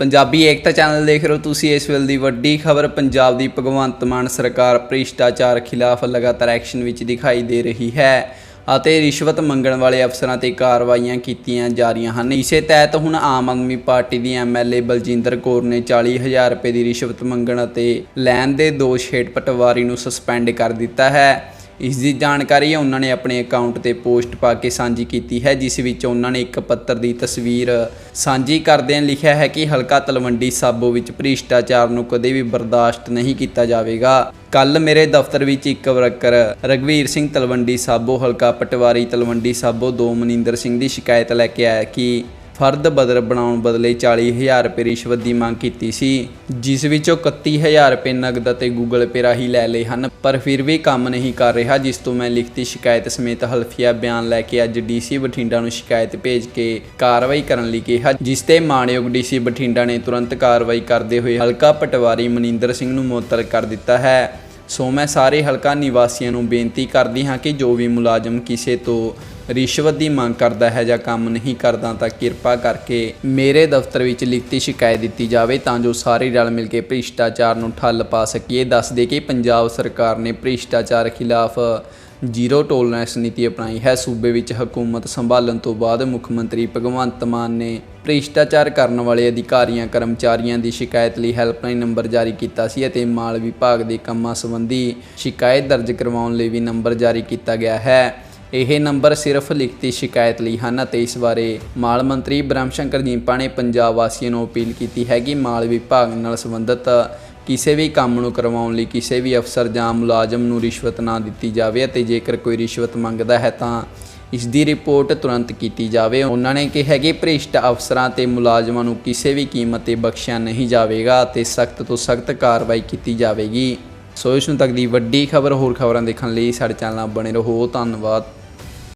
ਪੰਜਾਬੀ ਏਕਤਾ channel ਦੇਖ ਰਹੇ ਹੋ ਤੁਸੀਂ, ਇਸ ਵੇਲੇ ਦੀ ਵੱਡੀ ਖਬਰ, ਪੰਜਾਬ ਦੀ ਭਗਵੰਤ ਮਾਨ ਸਰਕਾਰ ਭ੍ਰਿਸ਼ਟਾਚਾਰ ਖਿਲਾਫ ਲਗਾਤਾਰ ਐਕਸ਼ਨ ਵਿੱਚ ਦਿਖਾਈ ਦੇ ਰਹੀ ਹੈ ਅਤੇ ਰਿਸ਼ਵਤ ਮੰਗਣ ਵਾਲੇ ਅਫਸਰਾਂ ਤੇ ਕਾਰਵਾਈਆਂ ਕੀਤੀਆਂ ਜਾ ਰਹੀਆਂ ਹਨ। ਇਸੇ ਤਹਿਤ ਹੁਣ ਆਮ ਆਦਮੀ ਪਾਰਟੀ ਦੀ ਐਮਐਲਏ ਬਲਜਿੰਦਰ ਕੌਰ ਨੇ 40000 ਰੁਪਏ ਦੀ ਰਿਸ਼ਵਤ ਮੰਗਣ ਅਤੇ ਲੈਣ ਦੇ ਦੋਸ਼ ਹੇਠ ਪਟਵਾਰੀ ਨੂੰ ਸਸਪੈਂਡ ਕਰ ਦਿੱਤਾ ਹੈ। ਇਸ ਦੀ ਜਾਣਕਾਰੀ ਉਹਨਾਂ ਨੇ ਆਪਣੇ ਅਕਾਊਂਟ ਤੇ ਪੋਸਟ ਪਾ ਕੇ ਸਾਂਝੀ ਕੀਤੀ ਹੈ, ਜਿਸ ਵਿੱਚ ਉਹਨਾਂ ਨੇ ਇੱਕ ਪੱਤਰ ਦੀ ਤਸਵੀਰ ਸਾਂਝੀ ਕਰਦਿਆਂ ਲਿਖਿਆ ਹੈ ਕਿ ਹਲਕਾ ਤਲਵੰਡੀ ਸਾਬੋ ਵਿੱਚ ਭ੍ਰਿਸ਼ਟਾਚਾਰ ਨੂੰ ਕਦੇ ਵੀ ਬਰਦਾਸ਼ਤ ਨਹੀਂ ਕੀਤਾ ਜਾਵੇਗਾ। ਕੱਲ ਮੇਰੇ ਦਫ਼ਤਰ ਵਿੱਚ ਇੱਕ ਵਰਕਰ ਰਗਵੀਰ ਸਿੰਘ ਤਲਵੰਡੀ ਸਾਬੋ, ਹਲਕਾ ਪਟਵਾਰੀ ਤਲਵੰਡੀ ਸਾਬੋ, ਦੋ ਮਨਿੰਦਰ ਸਿੰਘ ਦੀ ਸ਼ਿਕਾਇਤ ਲੈ ਕੇ ਆਇਆ ਕਿ ਫਰਦ ਬਦਲ ਬਣਾਉਣ ਬਦਲੇ 40000 ਰੁਪਏ ਰਿਸ਼ਵਤ ਦੀ ਮੰਗ ਕੀਤੀ ਸੀ, ਜਿਸ ਵਿੱਚੋਂ 31000 ਰੁਪਏ ਨਗਦ ਅਤੇ ਗੂਗਲ ਪੇ ਰਾਹੀਂ ਲੈ ਲਏ ਹਨ। ਪਰ ਫਿਰ ਵੀ ਕੰਮ ਨਹੀਂ ਕਰ ਰਿਹਾ, ਜਿਸ ਤੋਂ ਮੈਂ ਲਿਖਤੀ ਸ਼ਿਕਾਇਤ ਸਮੇਤ ਹਲਫੀਆ ਬਿਆਨ ਲੈ ਕੇ ਅੱਜ ਡੀਸੀ ਬਠਿੰਡਾ ਨੂੰ ਸ਼ਿਕਾਇਤ ਭੇਜ ਕੇ ਕਾਰਵਾਈ ਕਰਨ ਲਈ ਕਿਹਾ, ਜਿਸ ਤੇ ਮਾਣਯੋਗ ਡੀਸੀ ਬਠਿੰਡਾ ਨੇ ਤੁਰੰਤ ਕਾਰਵਾਈ ਕਰਦੇ ਹੋਏ ਹਲਕਾ ਪਟਵਾਰੀ ਮਨਿੰਦਰ ਸਿੰਘ ਨੂੰ ਮੁਅੱਤਲ ਕਰ ਦਿੱਤਾ ਹੈ। ਸੋ ਮੈਂ ਸਾਰੇ ਹਲਕਾ ਨਿਵਾਸੀਆਂ ਨੂੰ ਬੇਨਤੀ ਕਰਦੀ ਹਾਂ ਕਿ ਜੋ ਵੀ ਮੁਲਾਜ਼ਮ ਕਿਸੇ ਤੋਂ ਰਿਸ਼ਵਤ ਦੀ ਮੰਗ ਕਰਦਾ ਹੈ ਜਾਂ ਕੰਮ ਨਹੀਂ ਕਰਦਾ ਤਾਂ ਕਿਰਪਾ ਕਰਕੇ ਮੇਰੇ ਦਫ਼ਤਰ ਵਿੱਚ ਲਿਖਤੀ ਸ਼ਿਕਾਇਤ ਦਿੱਤੀ ਜਾਵੇ ਤਾਂ ਜੋ ਸਾਰੇ ਰਲ ਮਿਲ ਕੇ ਭ੍ਰਿਸ਼ਟਾਚਾਰ ਨੂੰ ਠੱਲ ਪਾ ਸਕੀਏ। ਦੱਸ ਦੇ ਕਿ ਪੰਜਾਬ ਸਰਕਾਰ ਨੇ ਭ੍ਰਿਸ਼ਟਾਚਾਰ ਖਿਲਾਫ ਜ਼ੀਰੋ ਟੋਲਰੈਂਸ ਨੀਤੀ ਅਪਣਾਈ ਹੈ। ਸੂਬੇ ਵਿੱਚ ਹਕੂਮਤ ਸੰਭਾਲਣ ਤੋਂ ਬਾਅਦ ਮੁੱਖ ਮੰਤਰੀ ਭਗਵੰਤ ਮਾਨ ਨੇ ਭ੍ਰਿਸ਼ਟਾਚਾਰ ਕਰਨ ਵਾਲੇ ਅਧਿਕਾਰੀਆਂ, ਕਰਮਚਾਰੀਆਂ ਦੀ ਸ਼ਿਕਾਇਤ ਲਈ ਹੈਲਪਲਾਈਨ ਨੰਬਰ ਜਾਰੀ ਕੀਤਾ ਸੀ ਅਤੇ ਮਾਲ ਵਿਭਾਗ ਦੇ ਕੰਮਾਂ ਸੰਬੰਧੀ ਸ਼ਿਕਾਇਤ ਦਰਜ ਕਰਵਾਉਣ ਲਈ ਵੀ ਨੰਬਰ ਜਾਰੀ ਕੀਤਾ ਗਿਆ ਹੈ। ਇਹ ਨੰਬਰ ਸਿਰਫ ਲਿਖਤੀ ਸ਼ਿਕਾਇਤ ਲਈ ਹਨ ਅਤੇ ਇਸ ਬਾਰੇ ਮਾਲ ਮੰਤਰੀ ਬ੍ਰਹਮ ਸ਼ੰਕਰ ਜੀਂਪਾ ਨੇ ਪੰਜਾਬ ਵਾਸੀਆਂ ਨੂੰ ਅਪੀਲ ਕੀਤੀ ਹੈ ਕਿ ਮਾਲ ਵਿਭਾਗ ਨਾਲ ਸੰਬੰਧਿਤ ਕਿਸੇ ਵੀ ਕੰਮ ਨੂੰ ਕਰਵਾਉਣ ਲਈ ਕਿਸੇ ਵੀ ਅਫਸਰ ਜਾਂ ਮੁਲਾਜ਼ਮ ਨੂੰ ਰਿਸ਼ਵਤ ਨਾ ਦਿੱਤੀ ਜਾਵੇ ਅਤੇ ਜੇਕਰ ਕੋਈ ਰਿਸ਼ਵਤ ਮੰਗਦਾ ਹੈ ਤਾਂ ਇਸ ਦੀ ਰਿਪੋਰਟ ਤੁਰੰਤ ਕੀਤੀ ਜਾਵੇ। ਉਹਨਾਂ ਨੇ ਕਿਹਾ ਕਿ ਭ੍ਰਿਸ਼ਟ ਅਫਸਰਾਂ ਤੇ ਮੁਲਾਜ਼ਮਾਂ ਨੂੰ ਕਿਸੇ ਵੀ ਕੀਮਤ ਤੇ ਬਖਸ਼ਿਆ ਨਹੀਂ ਜਾਵੇਗਾ ਅਤੇ ਸਖਤ ਤੋਂ ਸਖਤ ਕਾਰਵਾਈ ਕੀਤੀ ਜਾਵੇਗੀ। ਸੋ ਇਸ ਨੂੰ ਤੱਕ ਦੀ ਵੱਡੀ ਖਬਰ, ਹੋਰ ਖਬਰਾਂ ਦੇਖਣ ਲਈ ਸਾਡੇ ਚੈਨਲ ਨਾਲ ਬਣੇ ਰਹੋ। ਧੰਨਵਾਦ।